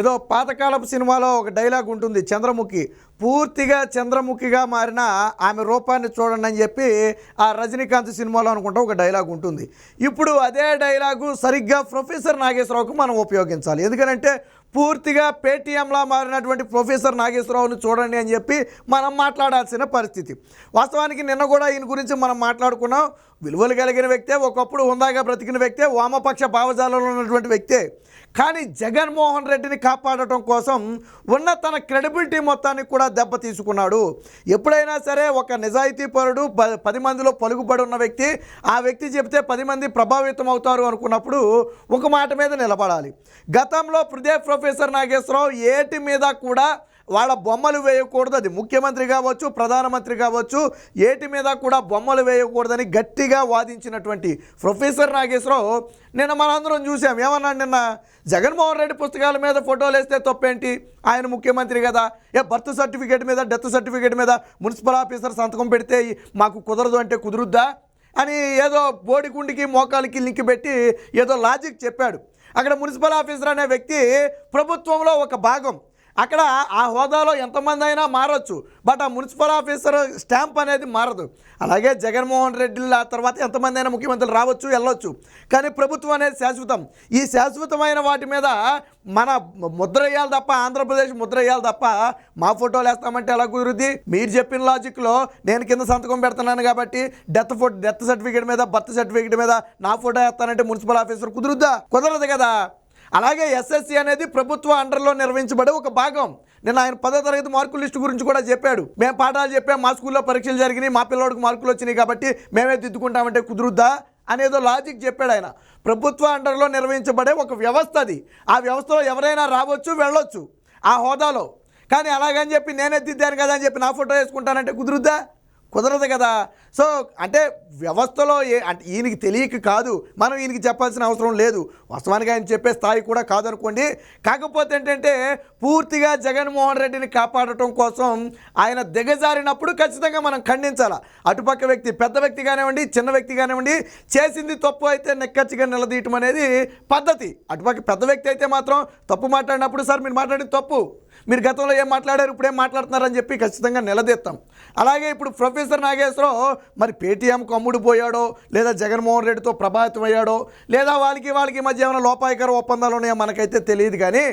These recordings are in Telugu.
ఏదో పాతకాలపు సినిమాలో ఒక డైలాగ్ ఉంటుంది చంద్రముఖి. పూర్తిగా చంద్రముఖిగా మారిన ఆమె రూపాన్ని చూడండి అని చెప్పి ఆ రజనీకాంత్ సినిమాలో అనుకుంటా ఒక డైలాగ్ ఉంటుంది. ఇప్పుడు అదే డైలాగు సరిగ్గా ప్రొఫెసర్ నాగేశ్వరరావుకు మనం ఉపయోగించాలి. ఎందుకంటే పూర్తిగా పేటీఎంలా మారినటువంటి ప్రొఫెసర్ నాగేశ్వరరావుని చూడండి అని చెప్పి మనం మాట్లాడాల్సిన పరిస్థితి. వాస్తవానికి నిన్న కూడా ఈయన గురించి మనం మాట్లాడుకున్నాం. విలువలు కలిగిన వ్యక్తే ఒకప్పుడు హుందాగా బ్రతికిన వ్యక్తే వామపక్ష భావజాలంలో ఉన్నటువంటి వ్యక్తే. కానీ జగన్మోహన్ రెడ్డిని కాపాడటం కోసం ఉన్న తన క్రెడిబిలిటీ మొత్తాన్ని కూడా దెబ్బ తీసుకున్నాడు. ఎప్పుడైనా సరే ఒక నిజాయితీ పరుడు పది మందిలో పలుకుబడి ఉన్న వ్యక్తి ఆ వ్యక్తి చెబితే పది మంది ప్రభావితం అవుతారు అనుకున్నప్పుడు ఒక మాట మీద నిలబడాలి. గతంలో ప్రదే ప్రొఫెసర్ నాగేశ్వరరావు ఏటి మీద కూడా వాళ్ళ బొమ్మలు వేయకూడదు. అది ముఖ్యమంత్రి కావచ్చు ప్రధానమంత్రి కావచ్చు ఏటి మీద కూడా బొమ్మలు వేయకూడదని గట్టిగా వాదించినటువంటి ప్రొఫెసర్ నాగేశ్వరరావు నిన్న మనందరం చూసాం ఏమన్నాడు నిన్న జగన్మోహన్ రెడ్డి పుస్తకాల మీద ఫోటోలు వేస్తే తప్పేంటి? ఆయన ముఖ్యమంత్రి కదా. ఏ బర్త్ సర్టిఫికేట్ మీద డెత్ సర్టిఫికేట్ మీద మున్సిపల్ ఆఫీసర్ సంతకం పెడితే మాకు కుదరదు అంటే కుదురుద్దా? అని ఏదో బోడిగుండికి మోకాలికి లింక్ పెట్టి ఏదో లాజిక్ చెప్పాడు. అక్కడ మున్సిపల్ ఆఫీసర్ అనే వ్యక్తి ప్రభుత్వంలో ఒక భాగం. అక్కడ ఆ హోదాలో ఎంతమంది అయినా మారచ్చు. బట్ ఆ మున్సిపల్ ఆఫీసర్ స్టాంప్ అనేది మారదు. అలాగే జగన్మోహన్ రెడ్డి ఆ తర్వాత ఎంతమంది అయినా ముఖ్యమంత్రులు రావచ్చు వెళ్ళొచ్చు. కానీ ప్రభుత్వం అనేది శాశ్వతం. ఈ శాశ్వతమైన వాటి మీద మన ముద్ర వేయాలి తప్ప ఆంధ్రప్రదేశ్ ముద్ర వేయాలి తప్ప మా ఫోటోలు వేస్తామంటే ఎలా కుదురుద్ది? మీరు చెప్పిన లాజిక్లో నేను కింద సంతకం పెడుతున్నాను కాబట్టి డెత్ ఫోటో డెత్ సర్టిఫికేట్ మీద బర్త్ సర్టిఫికేట్ మీద నా ఫోటో వేస్తానంటే మున్సిపల్ ఆఫీసర్ కుదురుద్దా? కుదరదు కదా. అలాగే ఎస్ఎస్సి అనేది ప్రభుత్వ అండర్లో నిర్వహించబడే ఒక భాగం. నేను ఆయన పదో తరగతి మార్కుల లిస్టు గురించి కూడా చెప్పాడు. మేము పాఠాలు చెప్పాం మా స్కూల్లో పరీక్షలు జరిగినాయి మా పిల్లోడికి మార్కులు వచ్చినాయి కాబట్టి మేమే దిద్దుకుంటామంటే కుదురుద్దా? అనేదో లాజిక్ చెప్పాడు ఆయన. ప్రభుత్వ అండర్లో నిర్వహించబడే ఒక వ్యవస్థ అది. ఆ వ్యవస్థలో ఎవరైనా రావచ్చు వెళ్ళొచ్చు ఆ హోదాలో. కానీ అలాగని చెప్పి నేనే దిద్దాను కదా అని చెప్పి నా ఫోటో వేసుకుంటానంటే కుదురుద్దా? కుదరదు కదా. సో అంటే వ్యవస్థలో ఏ అంటే ఈయనకి తెలియక కాదు. మనం ఈయనకి చెప్పాల్సిన అవసరం లేదు. వాస్తవానికి ఆయన చెప్పే స్థాయి కూడా కాదనుకోండి. కాకపోతే ఏంటంటే పూర్తిగా జగన్మోహన్ రెడ్డిని కాపాడటం కోసం ఆయన దిగజారినప్పుడు ఖచ్చితంగా మనం ఖండించాలి. అటుపక్క వ్యక్తి పెద్ద వ్యక్తి కానివ్వండి చిన్న వ్యక్తి కానివ్వండి చేసింది తప్పు అయితే నెక్కచ్చిగా నిలదీయటం అనేది పద్ధతి. అటుపక్క పెద్ద వ్యక్తి అయితే మాత్రం తప్పు మాట్లాడినప్పుడు సార్ మీరు మాట్లాడింది తప్పు. మీరు గతంలో ఏం మాట్లాడారు? ఇప్పుడు ఏం మాట్లాడుతున్నారని చెప్పి ఖచ్చితంగా నిలదీస్తాం. అలాగే ఇప్పుడు ప్రొఫెసర్ నాగేశ్వరరావు మరి పేటీఎంకు అమ్ముడు పోయాడో లేదా జగన్మోహన్ రెడ్డితో ప్రభావితం అయ్యాడో లేదా వాళ్ళకి వాళ్ళకి మధ్య ఏమైనా లోపాయకర ఒప్పందాలు ఉన్నాయో మనకైతే తెలియదు కానీ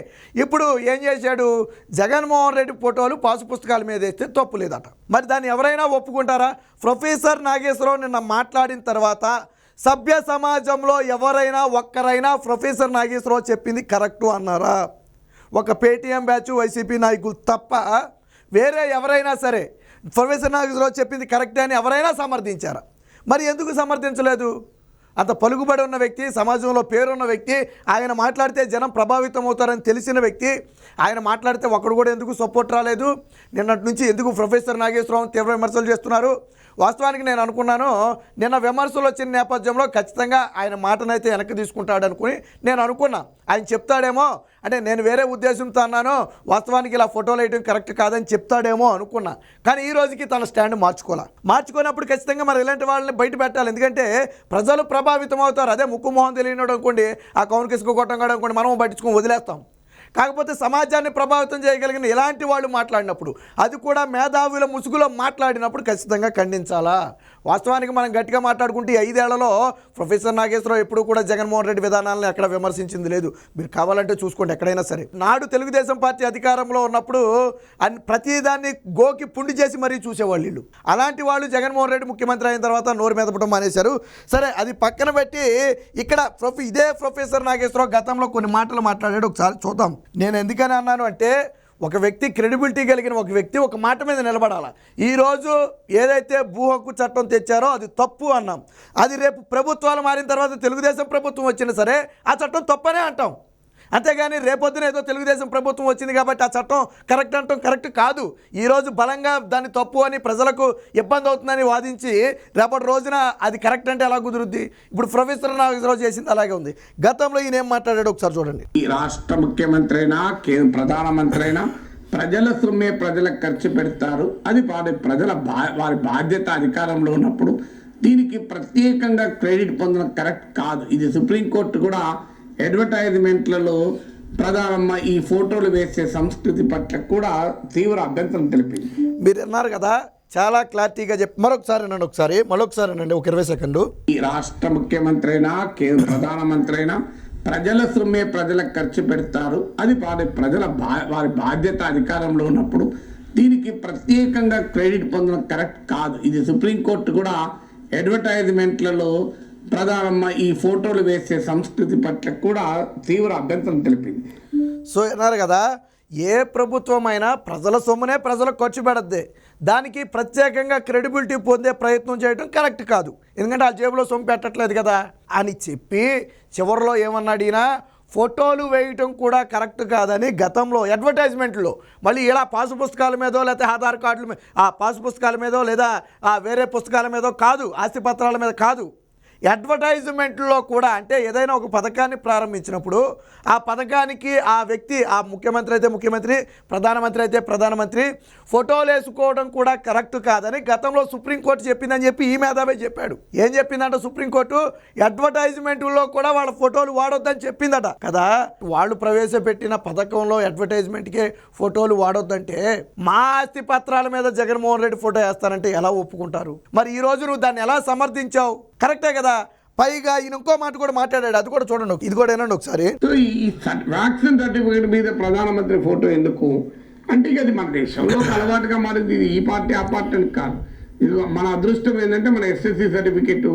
ఇప్పుడు ఏం చేశాడు? జగన్మోహన్ రెడ్డి ఫోటోలు పాసు పుస్తకాల మీద వేస్తే తప్పు లేదట. మరి దాన్ని ఎవరైనా ఒప్పుకుంటారా? ప్రొఫెసర్ నాగేశ్వరరావు నిన్న మాట్లాడిన తర్వాత సభ్య సమాజంలో ఎవరైనా ఒక్కరైనా ప్రొఫెసర్ నాగేశ్వరరావు చెప్పింది కరెక్టు అన్నారా? ఒక పేటీఎం బ్యాచ్ వైసీపీ నాయకులు తప్ప వేరే ఎవరైనా సరే ప్రొఫెసర్ నాగేశ్వరరావు చెప్పింది కరెక్టే అని ఎవరైనా సమర్థించారా? మరి ఎందుకు సమర్థించలేదు? అంత పలుకుబడి ఉన్న వ్యక్తి సమాజంలో పేరున్న వ్యక్తి ఆయన మాట్లాడితే జనం ప్రభావితం అవుతారని తెలిసిన వ్యక్తి ఆయన మాట్లాడితే ఒకడు కూడా ఎందుకు సపోర్ట్ రాలేదు? నిన్నటి నుంచి ఎందుకు ప్రొఫెసర్ నాగేశ్వరరావు తీవ్ర విమర్శలు చేస్తున్నారు? వాస్తవానికి నేను అనుకున్నాను నిన్న విమర్శలు వచ్చిన నేపథ్యంలో ఖచ్చితంగా ఆయన మాటనైతే వెనక్కి తీసుకుంటాడు అనుకుని నేను అనుకున్నా. ఆయన చెప్తాడేమో అంటే నేను వేరే ఉద్దేశంతో అన్నాను వాస్తవానికి ఇలా ఫోటోలు వేయడం కరెక్ట్ కాదని చెప్తాడేమో అనుకున్నా. కానీ ఈ రోజుకి తన స్టాండ్ మార్చుకోవాలి మార్చుకున్నప్పుడు ఖచ్చితంగా మరి ఇలాంటి వాళ్ళని బయట పెట్టాలి. ఎందుకంటే ప్రజలు ప్రభావితం అవుతారు. అదే ముక్కు మొహం తెలియనోడు అనుకోండి ఆ కౌన్ కిసుకు కొట్టం కూడా అనుకోండి మనం పట్టించుకొని వదిలేస్తాం. కాకపోతే సమాజాన్ని ప్రభావితం చేయగలిగిన ఇలాంటి వాళ్ళు మాట్లాడినప్పుడు అది కూడా మేధావుల ముసుగులో మాట్లాడినప్పుడు ఖచ్చితంగా ఖండించాలా? వాస్తవానికి మనం గట్టిగా మాట్లాడుకుంటే ఐదేళ్ళలో ప్రొఫెసర్ నాగేశ్వరరావు ఎప్పుడు కూడా జగన్మోహన్ రెడ్డి విధానాలను ఎక్కడ విమర్శించింది లేదు. మీరు కావాలంటే చూసుకోండి ఎక్కడైనా సరే. నాడు తెలుగుదేశం పార్టీ అధికారంలో ఉన్నప్పుడు ప్రతిదాన్ని గోకి పుండి చేసి మరీ చూసేవాళ్ళు వీళ్ళు. అలాంటి వాళ్ళు జగన్మోహన్ రెడ్డి ముఖ్యమంత్రి అయిన తర్వాత నోరు మెదపడం మానేశారు. సరే అది పక్కన పెట్టి ఇక్కడ ప్రొఫె ఇదే ప్రొఫెసర్ నాగేశ్వరరావు గతంలో కొన్ని మాటలు మాట్లాడాడు. ఒకసారి చూద్దాం. నేను ఎందుకని అన్నాను అంటే ఒక వ్యక్తి క్రెడిబిలిటీ కలిగిన ఒక వ్యక్తి ఒక మాట మీద నిలబడాలి. ఈరోజు ఏదైతే భూ హక్కు చట్టం తెచ్చారో అది తప్పు అన్నాం. అది రేపు ప్రభుత్వాలు మారిన తర్వాత తెలుగుదేశం ప్రభుత్వం వచ్చినా సరే ఆ చట్టం తప్పనే అంటాం. అంతేగాని రేపొద్దున ఏదో తెలుగుదేశం ప్రభుత్వం వచ్చింది కాబట్టి ఆ చట్టం కరెక్ట్ అంటాం కరెక్ట్ కాదు. ఈరోజు బలంగా దాన్ని తప్పు అని ప్రజలకు ఇబ్బంది అవుతుందని వాదించి రేపటి రోజున అది కరెక్ట్ అంటే ఎలా కుదురుద్ది? ఇప్పుడు ప్రొఫెసర్ నాగేశ్వరరావు చేసింది అలాగే ఉంది. గతంలో ఈయన ఏం మాట్లాడాడు ఒకసారి చూడండి. ఈ రాష్ట్ర ముఖ్యమంత్రి అయినా కేంద్ర ప్రధానమంత్రి అయినా ప్రజల సొమ్మే ప్రజలకు ఖర్చు పెడతారు. అది వారి ప్రజల బా వారి బాధ్యత అధికారంలో ఉన్నప్పుడు దీనికి ప్రత్యేకంగా క్రెడిట్ పొందడం కరెక్ట్ కాదు. ఇది సుప్రీంకోర్టు కూడా అడ్వర్టైజ్మెంట్లలో ప్రధానమ్మ ఈ ఫోటోలు వేసే సంస్కృతి పట్ల కూడా తీవ్ర అభ్యంతరం తెలిపింది. మీరు విన్నారు కదా చాలా క్లారిటీగా చెప్పి మరొకసారి అనండి ఒకసారి మరొకసారి అనండి ఒక ఇరవై సెకండు ఈ రాష్ట్ర ముఖ్యమంత్రి అయినా కేంద్ర ప్రధానమంత్రి అయినా ప్రజల సొమ్మే ప్రజలకు ఖర్చు పెడతారు. అది వారి ప్రజల బా వారి బాధ్యత అధికారంలో ఉన్నప్పుడు దీనికి ప్రత్యేకంగా క్రెడిట్ పొందడం కరెక్ట్ కాదు. ఇది సుప్రీంకోర్టు కూడా అడ్వర్టైజ్మెంట్లలో ప్రధానమ్మ ఈ ఫోటోలు వేసే సంస్కృతి పట్ల కూడా తీవ్ర అభ్యంతరం తెలిపింది. సో విన్నారు కదా ఏ ప్రభుత్వం అయినా ప్రజల సొమ్మునే ప్రజలకు ఖర్చు పెడద్ది. దానికి ప్రత్యేకంగా క్రెడిబిలిటీ పొందే ప్రయత్నం చేయడం కరెక్ట్ కాదు. ఎందుకంటే ఆ జేబులో సొమ్ము పెట్టట్లేదు కదా అని చెప్పి చివరిలో ఏమన్నాడు ఈయన ఫోటోలు వేయటం కూడా కరెక్ట్ కాదని గతంలో అడ్వర్టైజ్మెంట్లో మళ్ళీ ఇలా పాసు పుస్తకాల మీదో లేకపోతే ఆధార్ కార్డుల మీద ఆ పాసు పుస్తకాల మీదో లేదా ఆ వేరే పుస్తకాల మీదో కాదు ఆస్తి పత్రాల మీద కాదు. అడ్వర్టైజ్మెంట్లో కూడా అంటే ఏదైనా ఒక పథకాన్ని ప్రారంభించినప్పుడు ఆ పథకానికి ఆ వ్యక్తి ఆ ముఖ్యమంత్రి అయితే ముఖ్యమంత్రి ప్రధానమంత్రి అయితే ప్రధానమంత్రి ఫోటోలు వేసుకోవడం కూడా కరెక్ట్ కాదని గతంలో సుప్రీంకోర్టు చెప్పిందని చెప్పి ఈ మేధావే చెప్పాడు. ఏం చెప్పిందంట సుప్రీంకోర్టు? అడ్వర్టైజ్మెంట్లో కూడా వాళ్ళ ఫోటోలు వాడొద్దని చెప్పిందట. కదా? వాళ్ళు ప్రవేశపెట్టిన పథకంలో అడ్వర్టైజ్మెంట్కే ఫోటోలు వాడొద్దంటే మా ఆస్తి పత్రాల మీద జగన్మోహన్ రెడ్డి ఫోటో వేస్తానంటే ఎలా ఒప్పుకుంటారు? మరి ఈ నువ్వు దాన్ని ఎలా సమర్థించావు? కరెక్టే కదా? పైగా ఈయన ఇంకో మాట కూడా మాట్లాడాడు. అది కూడా చూడండి ఇది కూడా వినండి ఒకసారి. ఈ వ్యాక్సిన్ సర్టిఫికేట్ మీద ప్రధానమంత్రి ఫోటో ఎందుకు? అంటే ఇక అది మన దేశంలో అలవాటుగా మారింది. ఇది ఈ పార్టీ ఆ పార్టీ అని కాదు. ఇది మన అదృష్టం ఏంటంటే మన ఎస్ఎస్సి సర్టిఫికేట్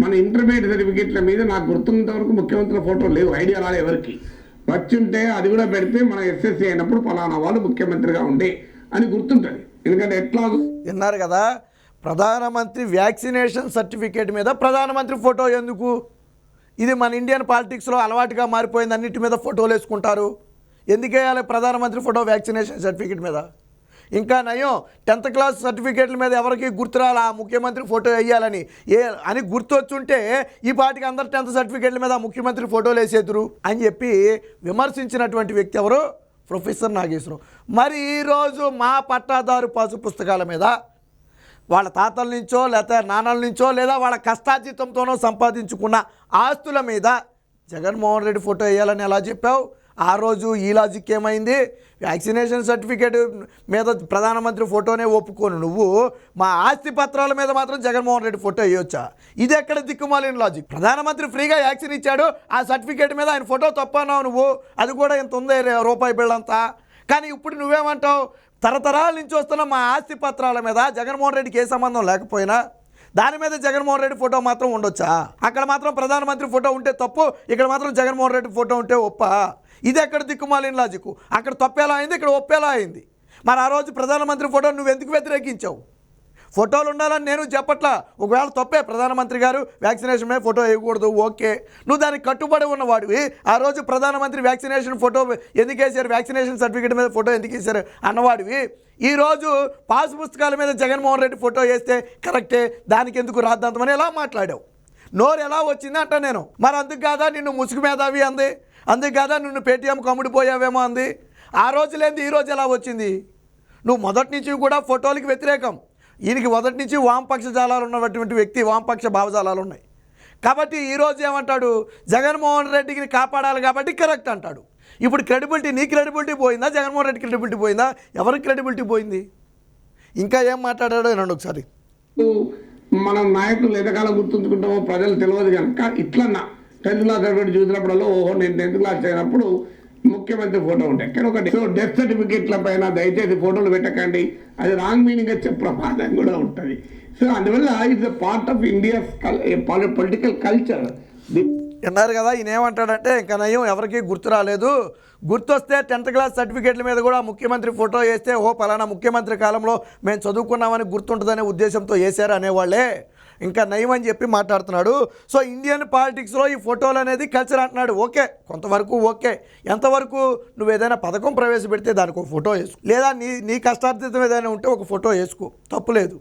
మన ఇంటర్మీడియట్ సర్టిఫికేట్ల మీద నాకు గుర్తున్నంత వరకు ముఖ్యమంత్రి ఫోటో లేవు. ఐడియా రాలే ఎవరికి. వచ్చుంటే అది కూడా పెడితే మన ఎస్ఎస్సి అయినప్పుడు పలానా వాళ్ళు ముఖ్యమంత్రిగా ఉండే అని గుర్తుంటుంది. ఎందుకంటే ఎట్లా విన్నారు కదా? ప్రధానమంత్రి వ్యాక్సినేషన్ సర్టిఫికేట్ మీద ప్రధానమంత్రి ఫోటో ఎందుకు? ఇది మన ఇండియన్ పాలిటిక్స్లో అలవాటుగా మారిపోయింది అన్నిటి మీద ఫోటోలు వేసుకుంటారు. ఎందుకు వేయాలి ప్రధానమంత్రి ఫోటో వ్యాక్సినేషన్ సర్టిఫికేట్ మీద? ఇంకా నయం టెన్త్ క్లాస్ సర్టిఫికేట్ల మీద ఎవరికి గుర్తురాలి ఆ ముఖ్యమంత్రి ఫోటో వేయాలని. ఏ అని గుర్తొచ్చుంటే ఈ పాటికి అందరు టెన్త్ సర్టిఫికేట్ల మీద ముఖ్యమంత్రి ఫోటోలు వేసేదురు అని చెప్పి విమర్శించినటువంటి వ్యక్తి ఎవరు? ప్రొఫెసర్ నాగేశ్వరం మరి ఈరోజు మా పట్టాదారు పాసు పుస్తకాల మీద వాళ్ళ తాతల నుంచో లేదా నాన్నల నుంచో లేదా వాళ్ళ కష్టార్జితంతోనో సంపాదించుకున్న ఆస్తుల మీద జగన్మోహన్ రెడ్డి ఫోటో వేయాలని ఎలా చెప్పావు? ఆ రోజు ఈ లాజిక్ ఏమైంది? వ్యాక్సినేషన్ సర్టిఫికేట్ మీద ప్రధానమంత్రి ఫోటోనే ఒప్పుకోను నువ్వు. మా ఆస్తి పత్రాల మీద మాత్రం జగన్మోహన్ రెడ్డి ఫోటో వేయొచ్చా? ఇది ఎక్కడ దిక్కుమాలిన లాజిక్ ప్రధానమంత్రి ఫ్రీగా వ్యాక్సిన్ ఇచ్చాడు ఆ సర్టిఫికేట్ మీద ఆయన ఫోటో తప్పన్నావు నువ్వు. అది కూడా ఇంత ఉంది రూపాయి బిళ్ళంతా. కానీ ఇప్పుడు నువ్వేమంటావు? తరతరాల నుంచి వస్తున్న మా ఆస్తి పత్రాల మీద జగన్మోహన్ రెడ్డికి ఏ సంబంధం లేకపోయినా దాని మీద జగన్మోహన్ రెడ్డి ఫోటో మాత్రం ఉండొచ్చా? అక్కడ మాత్రం ప్రధానమంత్రి ఫోటో ఉంటే తప్పు ఇక్కడ మాత్రం జగన్మోహన్ రెడ్డి ఫోటో ఉంటే ఒప్ప? ఇది ఎక్కడ దిక్కుమాలిన లాజిక్ అక్కడ తప్పేలా అయింది ఇక్కడ ఒప్పేలా అయింది. మరి ఆ రోజు ప్రధానమంత్రి ఫోటో నువ్వు ఎందుకు వ్యతిరేకించావు? ఫోటోలు ఉండాలని నేను చెప్పట్లా. ఒకవేళ తప్పే ప్రధానమంత్రి గారు వ్యాక్సినేషన్ మీద ఫోటో వేయకూడదు ఓకే. నువ్వు దానికి కట్టుబడి ఉన్నవాడివి ఆ రోజు ప్రధానమంత్రి వ్యాక్సినేషన్ ఫోటో ఎందుకు వేశారు? వ్యాక్సినేషన్ సర్టిఫికేట్ మీద ఫోటో ఎందుకు వేశారు? అన్నవాడివి ఈరోజు పాస్ పుస్తకాల మీద జగన్మోహన్ రెడ్డి ఫోటో వేస్తే కరెక్టే దానికి ఎందుకు రాద్దాంతమని ఎలా మాట్లాడావు? నోరు ఎలా వచ్చింది అంట నేను. మరి అందుకు కాదా నిన్ను ముసుగు మేధావి అంది? అందుకు కాదా నిన్ను పేటీఎం కమ్ముడిపోయావేమో అంది? ఆ రోజు లేనిది ఈ రోజు ఎలా వచ్చింది? నువ్వు మొదటి నుంచి కూడా ఫోటోలకి వ్యతిరేకం. ఈయనకి మొదటి నుంచి వామపక్ష జాలాలు ఉన్నటువంటి వ్యక్తి వామపక్ష భావజాలాలు ఉన్నాయి. కాబట్టి ఈరోజు ఏమంటాడు? జగన్మోహన్ రెడ్డికి కాపాడాలి కాబట్టి కరెక్ట్ అంటాడు. ఇప్పుడు క్రెడిబిలిటీ నీ క్రెడిబిలిటీ పోయిందా? జగన్మోహన్ రెడ్డి క్రెడిబిలిటీ పోయిందా? ఎవరికి క్రెడిబిలిటీ పోయింది? ఇంకా ఏం మాట్లాడాడో వినండి ఒకసారి. మనం నాయకులు ఎంతకాలం గుర్తుంచుకుంటామో ప్రజలు తెలియదు కనుక ఇట్లా టెన్త్ క్లాస్ సర్టిఫికేట్ చూసినప్పుడల్లా ఓహో నేను టెన్త్ క్లాస్ అయినప్పుడు ముఖ్యమంత్రి ఫోటో ఉంటాయి ఇక్కడ ఒకటి? సో డెత్ సర్టిఫికేట్ల పైన దయచేసి ఫోటోలు పెట్టకండి. అది రాంగ్ మీనింగ్ వచ్చే ప్రమాదం కూడా ఉంటుంది. సో అందువల్ల it's part of India political culture విన్నారు కదా ఈయన ఏమంటాడంటే ఇంకా నయం ఎవరికి గుర్తు రాలేదు. గుర్తొస్తే టెన్త్ క్లాస్ సర్టిఫికేట్ల మీద కూడా ముఖ్యమంత్రి ఫోటో వేస్తే ఓ పలానా ముఖ్యమంత్రి కాలంలో మేము చదువుకున్నామని గుర్తుంటుందనే ఉద్దేశంతో వేశారు అనేవాళ్ళే ఇంకా నయం అని చెప్పి మాట్లాడుతున్నాడు. సో ఇండియన్ పాలిటిక్స్లో ఈ ఫోటోలు అనేది కల్చర్ అంటున్నాడు. ఓకే కొంతవరకు ఓకే. ఎంతవరకు నువ్వు ఏదైనా పథకం ప్రవేశపెడితే దానికి ఒక ఫోటో వేసుకో. లేదా నీ నీ కష్టార్థితం ఏదైనా ఉంటే ఒక ఫోటో వేసుకో. తప్పులేదు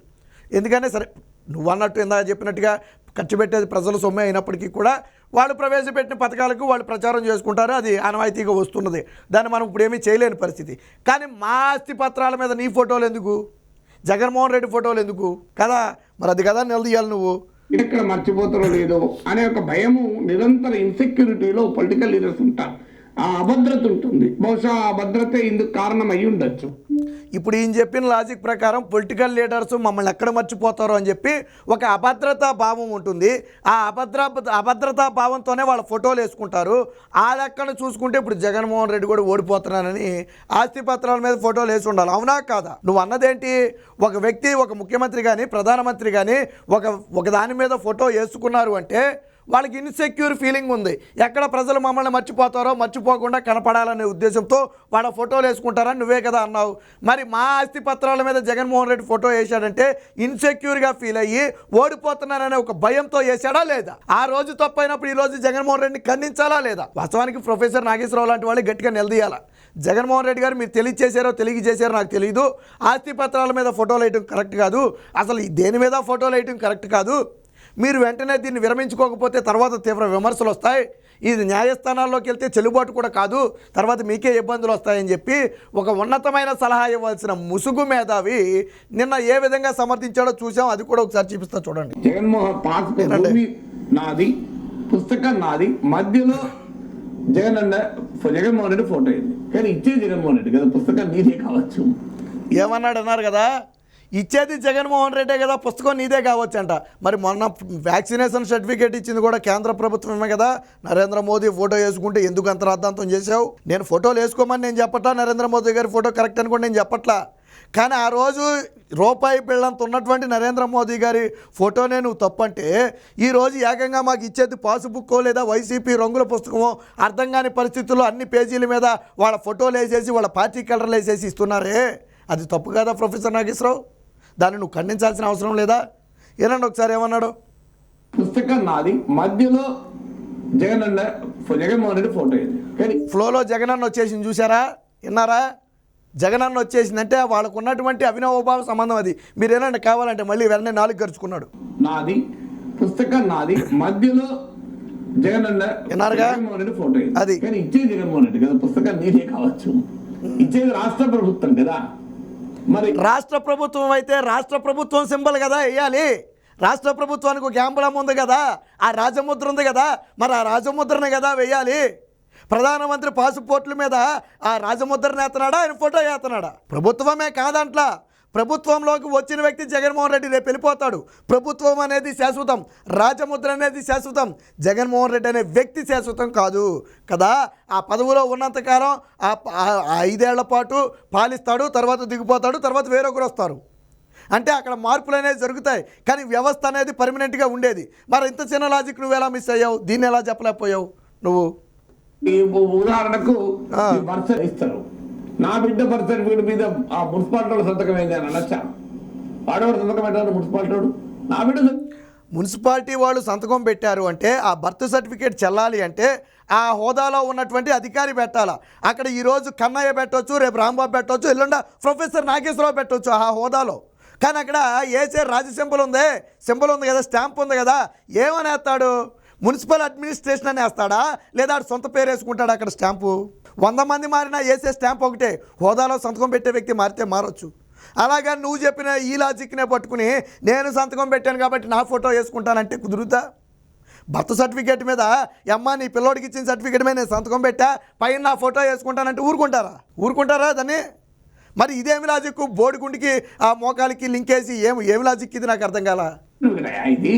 ఎందుకంటే సరే నువ్వు అన్నట్టు ఇందాక చెప్పినట్టుగా ఖర్చు పెట్టేది ప్రజల సొమ్మే అయినప్పటికీ కూడా వాళ్ళు ప్రవేశపెట్టిన పథకాలకు వాళ్ళు ప్రచారం చేసుకుంటారు. అది ఆనవాయితీగా వస్తున్నది. దాన్ని మనం ఇప్పుడు ఏమీ చేయలేని పరిస్థితి. కానీ మా ఆస్తి పత్రాల మీద నీ ఫోటోలు ఎందుకు? జగన్మోహన్ రెడ్డి ఫోటోలు ఎందుకు? కదా మరి అది కదా నిలదీయాలి నువ్వు. ఎక్కడ మర్చిపోతారో లేదో అనే ఒక భయము నిరంతర ఇన్సెక్యూరిటీలో పొలిటికల్ లీడర్స్ ఉంటారు. ఆ అభద్రత ఉంటుంది. బహుశా ఆ భద్రత ఇందుకు కారణం అయి ఉండొచ్చు. ఇప్పుడు ఈయన చెప్పిన లాజిక్ ప్రకారం పొలిటికల్ లీడర్స్ మమ్మల్ని ఎక్కడ మర్చిపోతారో అని చెప్పి ఒక అభద్రతా భావం ఉంటుంది. ఆ అభద్ర అభద్రతా భావంతోనే వాళ్ళ ఫోటోలు వేసుకుంటారు. ఆ లెక్కను చూసుకుంటే ఇప్పుడు జగన్మోహన్ రెడ్డి కూడా ఓడిపోతున్నానని ఆస్తి పత్రాల మీద ఫోటోలు వేసి ఉండాలి. అవునా కాదా? నువ్వు అన్నదేంటి? ఒక వ్యక్తి ఒక ముఖ్యమంత్రి కానీ ప్రధానమంత్రి కానీ ఒక ఒక దాని మీద ఫోటో వేసుకున్నారు అంటే వాళ్ళకి ఇన్సెక్యూర్ ఫీలింగ్ ఉంది. ఎక్కడ ప్రజలు మమ్మల్ని మర్చిపోతారో మర్చిపోకుండా కనపడాలనే ఉద్దేశంతో వాళ్ళ ఫోటోలు వేసుకుంటారని నువ్వే కదా అన్నావు. మరి మా ఆస్తి పత్రాల మీద జగన్మోహన్ రెడ్డి ఫోటో వేశాడంటే ఇన్సెక్యూర్గా ఫీల్ అయ్యి ఓడిపోతున్నారనే ఒక భయంతో వేశాడా లేదా? ఆ రోజు తప్పైనప్పుడు ఈ రోజు జగన్మోహన్ రెడ్డిని ఖండించాలా లేదా? వాస్తవానికి ప్రొఫెసర్ నాగేశ్వరరావు లాంటి వాళ్ళు గట్టిగా నిలదీయాలా? జగన్మోహన్ రెడ్డి గారు మీరు తెలియచేశారో తెలియజేశారో నాకు తెలియదు ఆస్తి పత్రాల మీద ఫోటోలు వేయటం కరెక్ట్ కాదు. అసలు దేని మీద ఫోటోలు వేయటం కరెక్ట్ కాదు. మీరు వెంటనే దీన్ని విరమించుకోకపోతే తర్వాత తీవ్ర విమర్శలు వస్తాయి. ఇది న్యాయస్థానాల్లోకి వెళ్తే చెల్లుబాటు కూడా కాదు. తర్వాత మీకే ఇబ్బందులు వస్తాయని చెప్పి ఒక ఉన్నతమైన సలహా ఇవ్వాల్సిన ముసుగు మేధావి నిన్న ఏ విధంగా సమర్థించాడో చూసాం అది కూడా ఒకసారి చూపిస్తా చూడండి. జగన్మోహన్ పాస్ నాది పుస్తకం నాది మధ్యలో జగన్ అన్న జగన్మోహన్ రెడ్డి ఫోటో అయింది. కానీ ఇచ్చే జగన్మోహన్ రెడ్డి కదా పుస్తకం నీదే కావచ్చు. ఏమన్నాడు అన్నారు కదా? ఇచ్చేది జగన్మోహన్ రెడ్డే కదా పుస్తకం నీదే కావచ్చంట మరి మొన్న వ్యాక్సినేషన్ సర్టిఫికేట్ ఇచ్చింది కూడా కేంద్ర ప్రభుత్వమే కదా. నరేంద్ర మోదీ ఫోటో వేసుకుంటే ఎందుకు అంత రాద్ధాంతం చేశావు? నేను ఫోటోలు వేసుకోమని నేను చెప్పట్లా? నరేంద్ర మోదీ గారి ఫోటో కరెక్ట్ అని కూడా నేను చెప్పట్లా? కానీ ఆ రోజు రూపాయి పిల్లంత ఉన్నటువంటి నరేంద్ర మోదీ గారి ఫోటోనే నువ్వు తప్పంటే ఈ రోజు ఏకంగా మాకు ఇచ్చేది పాస్బుక్కో లేదా వైసీపీ రంగుల పుస్తకమో అర్థం కాని పరిస్థితుల్లో అన్ని పేజీల మీద వాళ్ళ ఫోటోలు వేసేసి వాళ్ళ పార్టీ కలర్లు వేసేసి ఇస్తున్నారే? అది తప్పు కదా ప్రొఫెసర్ నాగేశ్వరరావు? దాన్ని నువ్వు ఖండించాల్సిన అవసరం లేదా? ఏనండి ఒకసారి ఏమన్నాడు? పుస్తకం నాది. మధ్యలో జగన్ అన్న జగన్మోహన్ రెడ్డి ఫోటో కానీ ఫ్లోలో జగనన్న వచ్చేసింది చూసారా విన్నారా? జగనన్న వచ్చేసిందంటే వాళ్ళకు ఉన్నటువంటి అవినవభావ సంబంధం అది. మీరేనండి కావాలంటే మళ్ళీ వెంటనే నాలుగు గరుచుకున్నాడు నాది. పుస్తకం నాది. మధ్యలో జగన్ అన్న విన్నారుగా? రెడ్డి ఫోటో అది. కానీ ఇచ్చేది జగన్మోహన్ రెడ్డి కదా. పుస్తకం నీదే కావచ్చు. ఇచ్చేది రాష్ట్ర ప్రభుత్వం కదా. మరి రాష్ట్ర ప్రభుత్వం అయితే రాష్ట్ర ప్రభుత్వం సింబల్ కదా వేయాలి. రాష్ట్ర ప్రభుత్వానికి ఒక గ్యాంబులం ఉంది కదా. ఆ రాజముద్ర ఉంది కదా. మరి ఆ రాజముద్రనే కదా వేయాలి. ప్రధానమంత్రి పాసుపోర్ట్ల మీద ఆ రాజముద్రని ఎత్తనాడా ఆయన ఫోటో ఎత్తనాడా ప్రభుత్వమే కాదంట్లా. ప్రభుత్వంలోకి వచ్చిన వ్యక్తి జగన్మోహన్ రెడ్డి రేపు వెళ్ళిపోతాడు. ప్రభుత్వం అనేది శాశ్వతం రాజముద్ర అనేది శాశ్వతం జగన్మోహన్ రెడ్డి అనే వ్యక్తి శాశ్వతం కాదు కదా? ఆ పదవిలో ఉన్నంతకాలం ఆ ఐదేళ్ళ పాటు పాలిస్తాడు తర్వాత దిగిపోతాడు తర్వాత వేరొకరు వస్తారు. అంటే అక్కడ మార్పులు అనేవి జరుగుతాయి కానీ వ్యవస్థ అనేది పర్మనెంట్గా ఉండేది. మరి ఇంత చిన్న లాజిక్ నువ్వు ఎలా మిస్ అయ్యావు? దీన్ని ఎలా చెప్పలేకపోయావు నువ్వు? ఉదాహరణకు ఇస్తారు. నా బిడ్డ బర్త్ సర్టిఫికేట్ మీద ఆ మున్సిపాలిటీ సంతకం ఏంది అని అనొచ్చా? వాడవాడు సంతకం పెట్టాడు మున్సిపాలిటీ నా బిడ్డ మున్సిపాలిటీ వాళ్ళు సంతకం పెట్టారు అంటే ఆ బర్త్ సర్టిఫికేట్ చెల్లాలి అంటే ఆ హోదాలో ఉన్నటువంటి అధికారి పెట్టాలా? అక్కడ ఈరోజు కన్నయ్య పెట్టవచ్చు రేపు రాంబాబు పెట్టవచ్చు ఎల్లుండ ప్రొఫెసర్ నాగేశ్వరరావు పెట్టవచ్చు ఆ హోదాలో. కానీ అక్కడ ఏసే రాజ సింబల్ ఉంది? సింబల్ ఉంది కదా స్టాంప్ ఉంది కదా ఏమనేస్తాడు? మున్సిపల్ అడ్మినిస్ట్రేషన్ అని వేస్తాడా లేదా సొంత పేరు వేసుకుంటాడా అక్కడ స్టాంపు? వంద మంది మారినా వేసే స్టాంప్ ఒకటే. హోదాలో సంతకం పెట్టే వ్యక్తి మారితే మారొచ్చు. అలాగా నువ్వు చెప్పిన ఈ లాజిక్నే పట్టుకుని నేను సంతకం పెట్టాను కాబట్టి నా ఫోటో వేసుకుంటానంటే కుదురుతా బర్త్ సర్టిఫికేట్ మీద అమ్మ నీ పిల్లోడికి ఇచ్చిన సర్టిఫికేట్ మీద నేను సంతకం పెట్టా పైన నా ఫోటో వేసుకుంటానంటే ఊరుకుంటారా? ఊరుకుంటారా దాన్ని? మరి ఇదేమి లాజిక్? బోడిగుండికి ఆ మోకాలికి లింక్ వేసి ఏమి ఏమి లాజిక్ ఇది నాకు అర్థం కాలా? ఇది.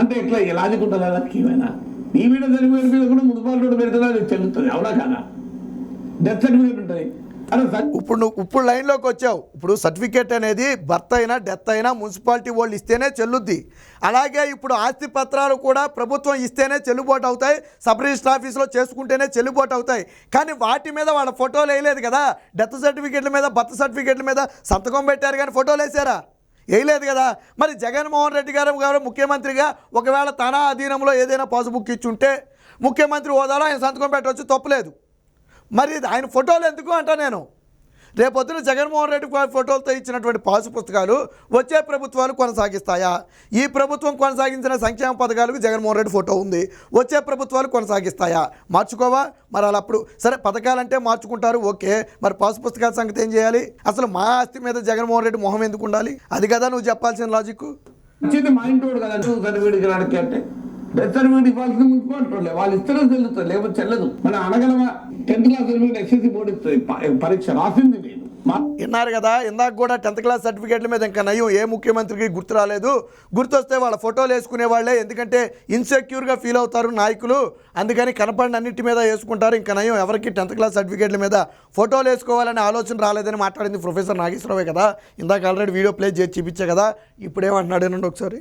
అంటే ఎట్లా లాజిక్ ఉంటుందా ఏమైనా నీ మీద సర్టిఫికేట్ మీద కూడా మున్సిపాలిటీ పెడుతున్నా చెల్లుతుంది అవునా కదా? డెత్ సర్టిఫికేట్ ఉంటుంది ఇప్పుడు నువ్వు ఇప్పుడు లైన్లోకి వచ్చావు. ఇప్పుడు సర్టిఫికేట్ అనేది భర్త అయినా డెత్ అయినా మున్సిపాలిటీ వాళ్ళు ఇస్తేనే చెల్లుద్ది. అలాగే ఇప్పుడు ఆస్తి పత్రాలు కూడా ప్రభుత్వం ఇస్తేనే చెల్లుబాటు అవుతాయి. సబ్ రిజిస్టర్ ఆఫీస్లో చేసుకుంటేనే చెల్లుబాటు అవుతాయి. కానీ వాటి మీద వాళ్ళ ఫోటోలు వేయలేదు కదా. డెత్ సర్టిఫికేట్ల మీద భర్త సర్టిఫికేట్ల మీద సంతకం పెట్టారు కానీ ఫోటోలు వేసారా? వేయలేదు కదా. మరి జగన్మోహన్ రెడ్డి గారు గారు ముఖ్యమంత్రిగా ఒకవేళ తన అధీనంలో ఏదైనా పాస్బుక్ ఇచ్చుంటే ముఖ్యమంత్రి హోదాలో ఆయన సంతకం పెట్టవచ్చు తప్పులేదు మరి ఆయన ఫోటోలు ఎందుకు అంటా నేను? రేపొద్దున జగన్మోహన్ రెడ్డి గారి ఫోటోలతో ఇచ్చినటువంటి పాసు పుస్తకాలు వచ్చే ప్రభుత్వాలు కొనసాగిస్తాయా? ఈ ప్రభుత్వం కొనసాగించిన సంక్షేమ పథకాలకు జగన్మోహన్ రెడ్డి ఫోటో ఉంది. వచ్చే ప్రభుత్వాలు కొనసాగిస్తాయా? మార్చుకోవా? మరి అలా అప్పుడు సరే పథకాలంటే మార్చుకుంటారు ఓకే. మరి పాసు పుస్తకాల సంగతి ఏం చేయాలి? అసలు మా ఆస్తి మీద జగన్మోహన్ రెడ్డి మొహం ఎందుకు ఉండాలి? అది కదా నువ్వు చెప్పాల్సిన లాజిక్ మా ఇంటి కదా ఇవ్వాల్సిన వాళ్ళు ఇస్తేనే చెల్లుతుంది లేకపోతే చెల్లదు. మన అనగలమా tenth class certificate SSC board ఇస్తుంది. పరీక్ష రాసింది నేను. విన్నారు కదా ఇందాక కూడా టెన్త్ క్లాస్ సర్టిఫికేట్ల మీద ఇంకా నయం. ఏ ముఖ్యమంత్రికి గుర్తు రాలేదు? గుర్తొస్తే వాళ్ళ ఫోటోలు వేసుకునే వాళ్ళే. ఎందుకంటే ఇన్సెక్యూర్గా ఫీల్ అవుతారు నాయకులు. అందుకని కనపడిన అన్నిటి మీద వేసుకుంటారు. ఇంకా నయం. ఎవరికి టెన్త్ క్లాస్ సర్టిఫికేట్ల మీద ఫోటోలు వేసుకోవాలనే ఆలోచన రాలేదని మాట్లాడింది ప్రొఫెసర్ నాగేశ్వరరావే కదా. ఇందాక ఆల్రెడీ వీడియో ప్లే చేసి చూపించా కదా. ఇప్పుడు ఏమంటున్నాడు ఏనండి ఒకసారి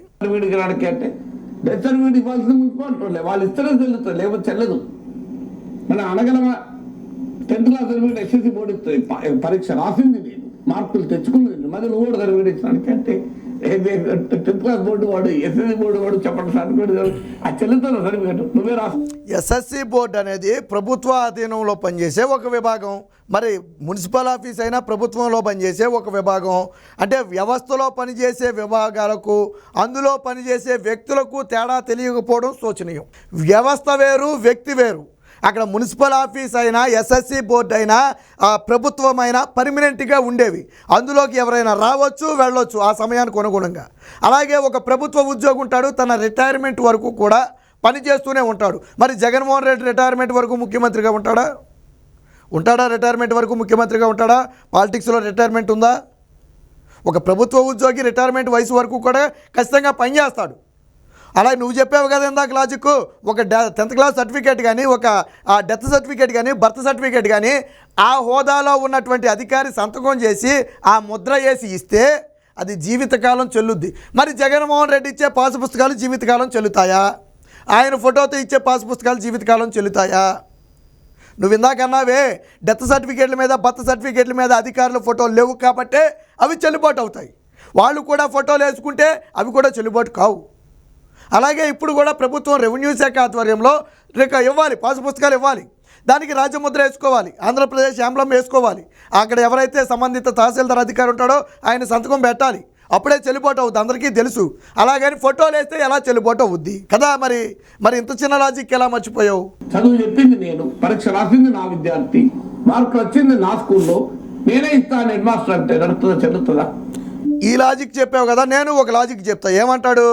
డెత్ సర్టిఫికేట్ ఇవ్వాల్సిన మున్సిపాలిటీ వాళ్ళు ఇస్తేనే చెల్లుతుంది లేకపోతే చెల్లదు మనం అనగలమా tenth class certificate SSC board ఇస్తుంది. పరీక్ష రాసింది నేను. మార్కులు తెచ్చుకున్నది నేను మరి నువ్వు కూడా సర్టిఫికేట్ ఇచ్చినానికి అంటే బోర్డు వాడు ఎస్ఎస్సి బోర్డు వాడు చెప్పండి సర్టిఫికేట్ ఆ సర్టిఫికేట్ నువ్వే రాసు. ఎస్ఎస్సి బోర్డు అనేది ప్రభుత్వ అధీనంలో పనిచేసే ఒక విభాగం. మరి మున్సిపల్ ఆఫీస్ అయినా ప్రభుత్వంలో పనిచేసే ఒక విభాగం. అంటే వ్యవస్థలో పనిచేసే విభాగాలకు అందులో పనిచేసే వ్యక్తులకు తేడా తెలియకపోవడం శోచనీయం. వ్యవస్థ వేరు వ్యక్తి వేరు. అక్కడ మున్సిపల్ ఆఫీస్ అయినా ఎస్ఎస్సి బోర్డు అయినా ఆ ప్రభుత్వం అయినా పర్మనెంట్గా ఉండేవి. అందులోకి ఎవరైనా రావచ్చు వెళ్ళొచ్చు ఆ సమయానికి అనుగుణంగా. అలాగే ఒక ప్రభుత్వ ఉద్యోగి ఉంటాడు తన రిటైర్మెంట్ వరకు కూడా పని చేస్తూనే ఉంటాడు. మరి జగన్మోహన్ రెడ్డి రిటైర్మెంట్ వరకు ముఖ్యమంత్రిగా ఉంటాడా? ఉంటాడా రిటైర్మెంట్ వరకు ముఖ్యమంత్రిగా ఉంటాడా? పాలిటిక్స్లో రిటైర్మెంట్ ఉందా? ఒక ప్రభుత్వ ఉద్యోగి రిటైర్మెంట్ వయసు వరకు కూడా ఖచ్చితంగా పనిచేస్తాడు. అలా నువ్వు చెప్పావు కదా ఇందాక లాజిక్ ఒక టెన్త్ క్లాస్ సర్టిఫికేట్ కానీ ఒక డెత్ సర్టిఫికేట్ కానీ బర్త్ సర్టిఫికేట్ కానీ ఆ హోదాలో ఉన్నటువంటి అధికారి సంతకం చేసి ఆ ముద్ర వేసి ఇస్తే అది జీవితకాలం చెల్లుద్ది. మరి జగన్మోహన్ రెడ్డి ఇచ్చే పాసు పుస్తకాలు జీవితకాలం చెల్లుతాయా? ఆయన ఫోటోతో ఇచ్చే పాసు పుస్తకాలు జీవితకాలం చెల్లుతాయా? నువ్వు ఇందాకన్నావే డెత్ సర్టిఫికేట్ల మీద బర్త్ సర్టిఫికేట్ల మీద అధికారుల ఫోటోలు లేవు కాబట్టే అవి చెల్లుబాటు అవుతాయి. వాళ్ళు కూడా ఫోటోలు వేసుకుంటే అవి కూడా చెల్లుబాటు కావు. అలాగే ఇప్పుడు కూడా ప్రభుత్వం రెవెన్యూ శాఖ ఆధ్వర్యంలో రేక ఇవ్వాలి పాసు పుస్తకాలు ఇవ్వాలి. దానికి రాజముద్ర వేసుకోవాలి ఆంధ్రప్రదేశ్ యాంబ్లం వేసుకోవాలి. అక్కడ ఎవరైతే సంబంధిత తహసీల్దార్ అధికారి ఉంటాడో ఆయన సంతకం పెట్టాలి. అప్పుడే చెల్లుబాటు అవుద్ది అందరికీ తెలుసు. అలాగని ఫోటోలు వేస్తే ఎలా చెల్లుబాటు అవుద్ది? కదా మరి మరి ఇంత చిన్న లాజిక్ ఎలా మర్చిపోయావు? చదువు చెప్పింది నేను పరీక్ష రాసింది నా విద్యార్థి. మార్కులు వచ్చింది నా స్కూల్లో. నేనే ఇస్తాను హెడ్ మాస్టర్ అంటే నడుతుందా చెల్లుతుందా? ఈ లాజిక్ చెప్పావు కదా నేను ఒక లాజిక్ చెప్తా. ఏమంటాడు?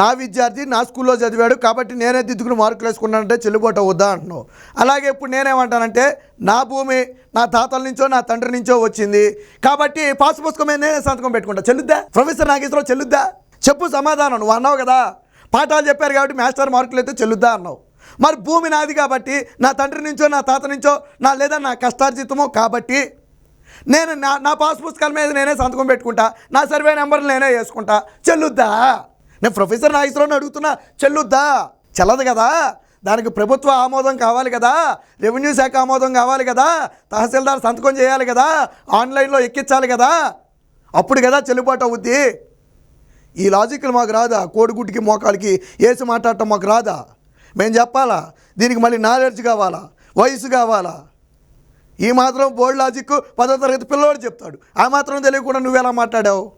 నా విద్యార్థి నా స్కూల్లో చదివాడు కాబట్టి నేనే దిద్దుకుని మార్కులు వేసుకున్నానంటే చెల్లుబాటు అవుద్దా అంటున్నావు. అలాగే ఇప్పుడు నేనేమంటానంటే నా భూమి నా తాతల నుంచో నా తండ్రి నుంచో వచ్చింది. కాబట్టి పాస్ పుస్తకమే నేనే సంతకం పెట్టుకుంటా. చెల్లుద్దా? ప్రొఫెసర్ నాగేశ్వరరావు చెల్లుద్దా? చెప్పు సమాధానం నువ్వు అన్నావు కదా. పాఠాలు చెప్పారు కాబట్టి మాస్టర్ మార్కులు అయితే చెల్లుద్దా అన్నావు. మరి భూమి నాది కాబట్టి నా తండ్రి నుంచో నా తాత నుంచో నా లేదా నా కష్టార్జితమో కాబట్టి నేను నా నా పాస్ పుస్తకాల మీద నేనే సంతకం పెట్టుకుంటా నా సర్వే నెంబర్లు నేనే వేసుకుంటా. చెల్లుద్దా? నేను ప్రొఫెసర్ నాగేశ్వరరావుని అడుగుతున్నా చెల్లుద్దా? చెల్లదు కదా. దానికి ప్రభుత్వ ఆమోదం కావాలి కదా. రెవెన్యూ శాఖ ఆమోదం కావాలి కదా. తహసీల్దార్ సంతకం చేయాలి కదా. ఆన్లైన్లో ఎక్కించాలి కదా. అప్పుడు కదా చెల్లుబాటు అవుద్ది. ఈ లాజిక్లు మాకు రాదా? కోడిగుడ్డికి మోకాలకి వేసి మాట్లాడటం మాకు రాదా? మేము చెప్పాలా? దీనికి మళ్ళీ నాలెడ్జ్ కావాలా? వయసు కావాలా? ఈ మాత్రం బోర్డ్ లాజిక్ పదో తరగతి పిల్లోడు చెప్తాడు. ఆ మాత్రం తెలియకుండా నువ్వు ఎలా మాట్లాడావు?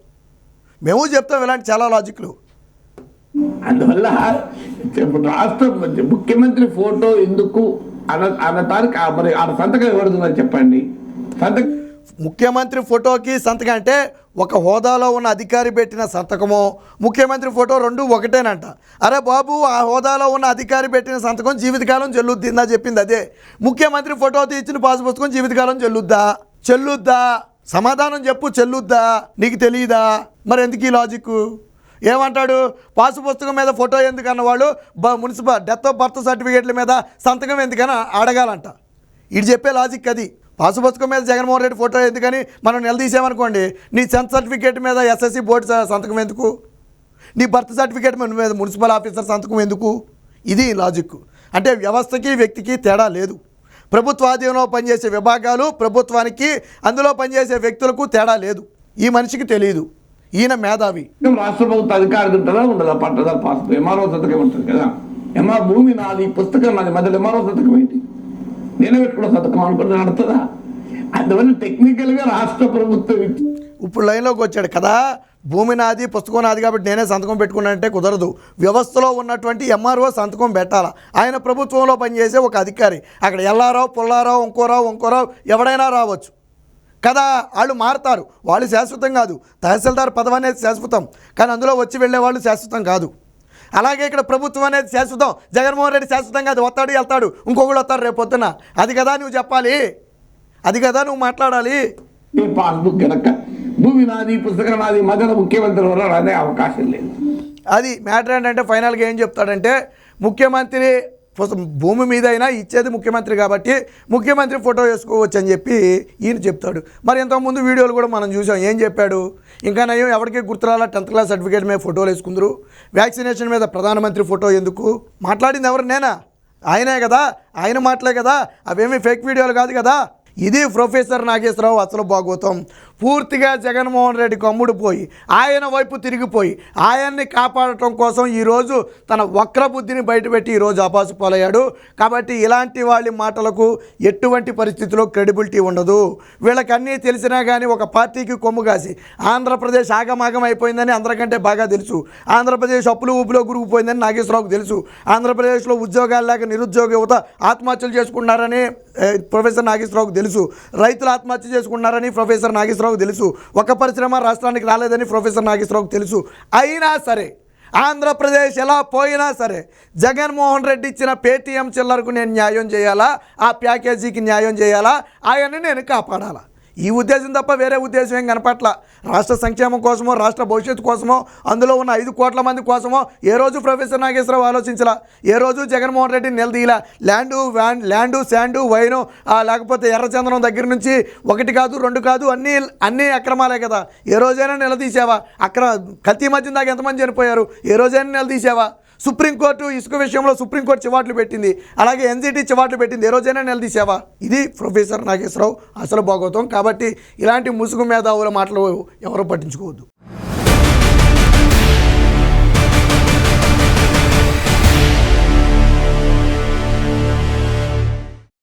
మేము చెప్తాం ఇలాంటి చాలా లాజిక్లు. అందువల్ల ఇప్పుడు రాష్ట్ర ముఖ్యమంత్రి ఫోటో ఎందుకు? అన్న అన్న తారీఖు ఆ మరి ఆ సంతకం ఎవరుతుందని చెప్పండి? సంతకం ముఖ్యమంత్రి ఫోటోకి సంతకం అంటే ఒక హోదాలో ఉన్న అధికారి పెట్టిన సంతకము ముఖ్యమంత్రి ఫోటో రెండు ఒకటేనంట. అరే బాబు ఆ హోదాలో ఉన్న అధికారి పెట్టిన సంతకం జీవితకాలం చెల్లుద్దిందా చెప్పింది అదే. ముఖ్యమంత్రి ఫోటో తీసిన పాస్ పుస్తకం జీవితకాలం చెల్లుద్దా చెల్లుద్దా? సమాధానం చెప్పు చెల్లుద్దా? నీకు తెలియదా మరి ఎందుకు ఈ లాజిక్ ఏమంటాడు? పాసు పుస్తకం మీద ఫోటో ఎందుకు అన్నవాళ్ళు బ మున్సిపల్ డెత్ ఆఫ్ బర్త్ సర్టిఫికేట్ల మీద సంతకం ఎందుకని అడగాలంట. ఇది చెప్పే లాజిక్ అది. పాసు పుస్తకం మీద జగన్మోహన్ రెడ్డి ఫోటో ఎందుకని మనం నిలదీసామనుకోండి నీ సెన్స్ సర్టిఫికేట్ మీద ఎస్ఎస్సి బోర్డు సంతకం ఎందుకు? నీ బర్త్ సర్టిఫికేట్ మీద మున్సిపల్ ఆఫీసర్ సంతకం ఎందుకు? ఇది లాజిక్ అంటే వ్యవస్థకి వ్యక్తికి తేడా లేదు. ప్రభుత్వ ఆధీనంలో పనిచేసే విభాగాలు ప్రభుత్వానికి అందులో పనిచేసే వ్యక్తులకు తేడా లేదు. ఈ మనిషికి తెలియదు ఈయన మేధావి. రాష్ట్ర ప్రభుత్వ అధికారి ఉంటుందా? ఉండదా? పట్టదా పాస్ ఎంఆర్ఓ సంతకం ఉంటుంది కదా. ఎంఆర్ భూమి నాది పుస్తకం నాది మధ్యలో ఎంఆర్ఓ సంతకం ఏంటి? నేనే పెట్టుకున్న నడుతుందా అందువల్ల రాష్ట్ర ప్రభుత్వం ఇప్పుడు లైన్లోకి వచ్చాడు కదా. భూమి నాది పుస్తకం నాది కాబట్టి నేనే సంతకం పెట్టుకున్నానంటే కుదరదు. వ్యవస్థలో ఉన్నటువంటి ఎంఆర్ఓ సంతకం పెట్టాలా? ఆయన ప్రభుత్వంలో పనిచేసే ఒక అధికారి. అక్కడ ఎల్లారావు పుల్లారావు ఇంకోరావు ఇంకోరావు ఎవడైనా రావచ్చు. కదా వాళ్ళు మారుతారు. వాళ్ళు శాశ్వతం కాదు. తహసీల్దార్ పదవి అనేది శాశ్వతం. కానీ అందులో వచ్చి వెళ్ళే వాళ్ళు శాశ్వతం కాదు. అలాగే ఇక్కడ ప్రభుత్వం అనేది శాశ్వతం. జగన్మోహన్ రెడ్డి శాశ్వతంగా అది వస్తాడు వెళ్తాడు. ఇంకొకళ్ళు వస్తారు రేపు పొద్దున అది కదా నువ్వు చెప్పాలి. అది కదా నువ్వు మాట్లాడాలి. పాస్బుక్ కనుక భూమి నాది పుస్తకం నాది మధ్యలో ముఖ్యమంత్రి వల్ల అవకాశం లేదు. అది మ్యాటర్ ఏంటంటే ఫైనల్గా ఏం చెప్తాడంటే ముఖ్యమంత్రి భూమి మీద అయినా ఇచ్చేది ముఖ్యమంత్రి కాబట్టి ముఖ్యమంత్రి ఫోటో వేసుకోవచ్చు అని చెప్పి ఈయన చెప్తాడు. మరి ఇంతకుముందు వీడియోలు కూడా మనం చూసాం. ఏం చెప్పాడు? ఇంకా నయం ఎవరికి గుర్తురాలా? టెన్త్ క్లాస్ సర్టిఫికేట్ మీద ఫోటోలు వేసుకుందరు. వ్యాక్సినేషన్ మీద ప్రధానమంత్రి ఫోటో ఎందుకు? మాట్లాడింది ఎవరు? నేనా? ఆయనే కదా. ఆయన మాటలే కదా. అవేమీ ఫేక్ వీడియోలు కాదు కదా. ఇది ప్రొఫెసర్ నాగేశ్వరరావు అసలు భాగవతం పూర్తిగా జగన్మోహన్ రెడ్డి అమ్ముడు పోయి ఆయన వైపు తిరిగిపోయి ఆయన్ని కాపాడటం కోసం ఈరోజు తన వక్రబుద్ధిని బయటపెట్టి ఈరోజు అపాసుపాలయ్యాడు కాబట్టి ఇలాంటి వాళ్ళ మాటలకు ఎటువంటి పరిస్థితిలో క్రెడిబిలిటీ ఉండదు. వీళ్ళకన్నీ తెలిసినా కానీ ఒక పార్టీకి కొమ్ము కాసి ఆంధ్రప్రదేశ్ ఆగమాగం అయిపోయిందని అందరికంటే బాగా తెలుసు. ఆంధ్రప్రదేశ్ అప్పులు ఊపులో గురుకుపోయిందని నాగేశ్వరరావుకు తెలుసు. ఆంధ్రప్రదేశ్లో ఉద్యోగాలు లేక నిరుద్యోగ యువత ఆత్మహత్యలు చేసుకున్నారని ప్రొఫెసర్ నాగేశ్వరరావుకు తెలుసు. రైతులు ఆత్మహత్య చేసుకున్నారని ప్రొఫెసర్ నాగేశ్వరరావుకు తెలుసు. ఒక పరిశ్రమ రాష్ట్రానికి రాలేదని ప్రొఫెసర్ నాగేశ్వరరావుకు తెలుసు. అయినా సరే ఆంధ్రప్రదేశ్ ఎలా పోయినా సరే జగన్మోహన్ రెడ్డి ఇచ్చిన పేటీఎం చిల్లరకు నేను న్యాయం చేయాలా? ఆ ప్యాకేజీకి న్యాయం చేయాలా? ఆయన్ని నేను కాపాడాలా? ఈ ఉద్దేశం తప్ప వేరే ఉద్దేశం ఏం కనపట్ల. రాష్ట్ర సంక్షేమం కోసమో రాష్ట్ర భవిష్యత్తు కోసమో అందులో ఉన్న ఐదు కోట్ల మంది కోసమో ఏ రోజు ప్రొఫెసర్ నాగేశ్వరరావు ఆలోచించలా? ఏ రోజు Jaganmohan Reddy నిలదీయలా? Land van land sand wine లేకపోతే ఎర్రచందనం దగ్గర నుంచి ఒకటి కాదు రెండు కాదు అన్నీ అన్నీ అక్రమాలే కదా. ఏ రోజైనా నిలదీసావా అక్రమ కత్తి మధ్య దాకా ఎంతమంది చనిపోయారు? ఏ రోజైనా నిలదీసావా సుప్రీంకోర్టు ఇసుక విషయంలో సుప్రీంకోర్టు చివాట్లు పెట్టింది. అలాగే ఎన్జిటి చివాట్లు పెట్టింది. ఏ రోజైనా నిలదీసావా ఇది ప్రొఫెసర్ నాగేశ్వరరావు అసలు భాగవతం కాబట్టి ఇలాంటి ముసుగు మేధావుల మాటలు ఎవరు పట్టించుకోవద్దు.